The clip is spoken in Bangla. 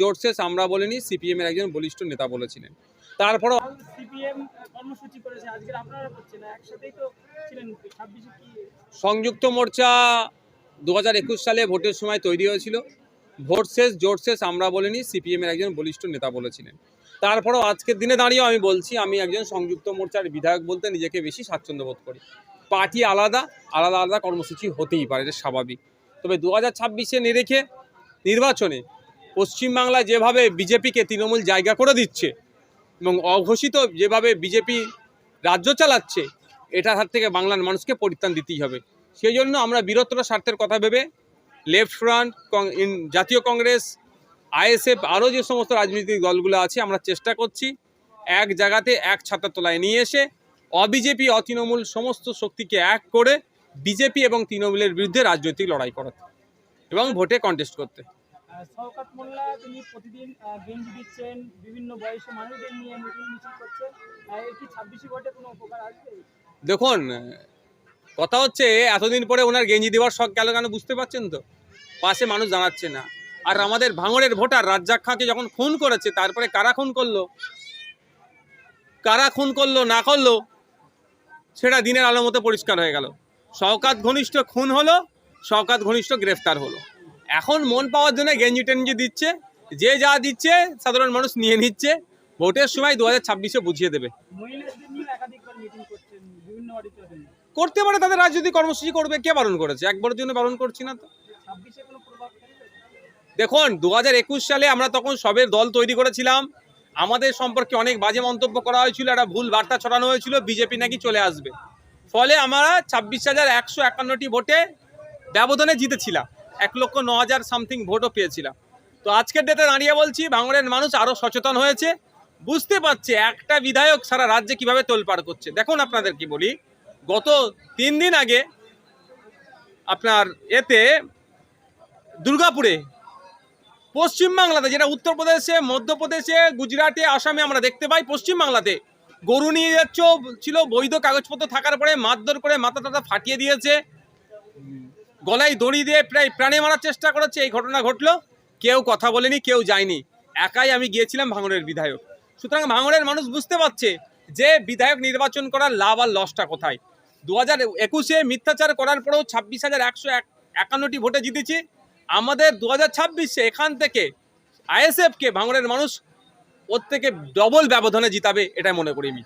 জোট শেষ আমরা বলিনি সিপিএম এর একজন বলিষ্ঠ নেতা বলেছিলেন। তারপরও সংযুক্ত মোর্চা দু হাজার একুশ সালে ভোটের সময় তৈরি হয়েছিল। ভোট শেষ জোট শেষ আমরা বলিনি সিপিএম এর একজন বলিষ্ঠ নেতা বলেছিলেন। তারপরও আজকের দিনে দাঁড়িয়েও আমি বলছি আমি একজন সংযুক্ত মোর্চার বিধায়ক বলতে নিজেকে বেশি স্বাচ্ছন্দ্য বোধ করি। পার্টি আলাদা আলাদা আলাদা কর্মসূচি হতেই পারে এটা স্বাভাবিক। তবে দু হাজার ছাব্বিশে নিরেখে নির্বাচনে পশ্চিমবাংলায় যেভাবে বিজেপিকে তৃণমূল জায়গা করে দিচ্ছে এবং অঘোষিত যেভাবে বিজেপি রাজ্য চালাচ্ছে এটার হাত থেকে বাংলার মানুষকে পরিত্রাণ দিতেই হবে। সেই জন্য আমরা বীরত্ব স্বার্থের কথা ভেবে লেফট ফ্রন্ট জাতীয় কংগ্রেস, আইএসএফ, আরও যে সমস্ত রাজনৈতিক দলগুলো আছে, আমরা চেষ্টা করছি এক জায়গাতে এক ছাতার তলায় নিয়ে এসে অবিজেপি, অতৃণমূল সমস্ত শক্তিকে এক করে বিজেপি এবং তৃণমূলের বিরুদ্ধে রাজনৈতিক লড়াই করাতে এবং ভোটে কন্টেস্ট করতে। শওকাত মোল্লা তিনি প্রতিদিন গেঞ্জি দিচ্ছেন বিভিন্ন বয়সী মানুষদের নিয়ে মিটিং মিছিল করছে আহ, এর কি ছাব্বিশে ভোটে কোনো উপকার আসবে? দেখুন কথা হচ্ছে এতদিন পরে ওনার গেঞ্জি দেওয়ার শখ গেল কেন বুঝতে পারছেন তো? পাশে মানুষ দাঁড়াচ্ছে না। আর আমাদের ভাঙড়ের ভোটার রাজ্জাক খাঁকে যখন খুন করেছে তারপরে কারা খুন করল? কারা খুন করল না করল? সেটা দিনের আলো মতো পরিষ্কার হয়ে গেল। শওকাত ঘনিষ্ঠ খুন হলো শওকাত ঘনিষ্ঠ গ্রেফতার হলো। এখন মন পাওয়ার জন্য গেঞ্জি টেঞ্জি দিচ্ছে। যে যা দিচ্ছে, সাধারণ মানুষ নিয়ে নিচ্ছে। ভোটের সময় দু হাজার ছাব্বিশে বুঝিয়ে দেবে। করতে পারে তাদের রাজনৈতিক কর্মসূচি করবে। কে বারণ করেছে? একবারের জন্য বারণ করছি না তো। দেখুন, দু একুশ সালে আমরা তখন সবের দল তৈরি করেছিলাম। আমাদের সম্পর্কে অনেক বাজে মন্তব্য করা হয়েছিল, একটা ভুল বার্তা ছড়ানো হয়েছিল, বিজেপি নাকি চলে আসবে। ফলে আমরা ছাব্বিশ হাজার একশো একান্নটি ভোটে ব্যবধানে জিতেছিলাম। এক লক্ষ ন হাজার সামথিং ভোটও পেয়েছিলাম। তো আজকের ডেটে দাঁড়িয়ে বলছি বাংলার মানুষ আরও সচেতন হয়েছে। বুঝতে পারছে একটা বিধায়ক সারা রাজ্যে কীভাবে তোলপাড় করছে। দেখুন আপনাদের কি বলি, গত তিন দিন আগে আপনার এতে দুর্গাপুরে পশ্চিমবাংলাতে যেটা উত্তরপ্রদেশে, মধ্যপ্রদেশে, গুজরাটে, আসামে আমরা দেখতে পাই পশ্চিমবাংলাতে গরু নিয়ে যাচ্ছ ছিল বৈধ কাগজপত্র থাকার পরে মারধর করে মাথা টাথা ফাটিয়ে দিয়েছে। গলায় দড়ি দিয়ে প্রায় প্রাণে মারার চেষ্টা করেছে, এই ঘটনা ঘটলো। কেউ কথা বলেনি, কেউ যায়নি। একাই আমি গিয়েছিলাম ভাঙড়ের বিধায়ক। সুতরাং ভাঙড়ের মানুষ বুঝতে পারছে যে বিধায়ক নির্বাচন করার লাভ আর লসটা কোথায়। দু হাজার একুশে মিথ্যাচার করার পরেও ছাব্বিশ হাজার একশো একান্নটি ভোটে জিতেছি। আমাদের দু হাজার ছাব্বিশে এখান থেকে আইএসএফকে ভাঙড়ের মানুষ ওর থেকে ডবল ব্যবধানে জিতাবে, এটাই মনে করি আমি।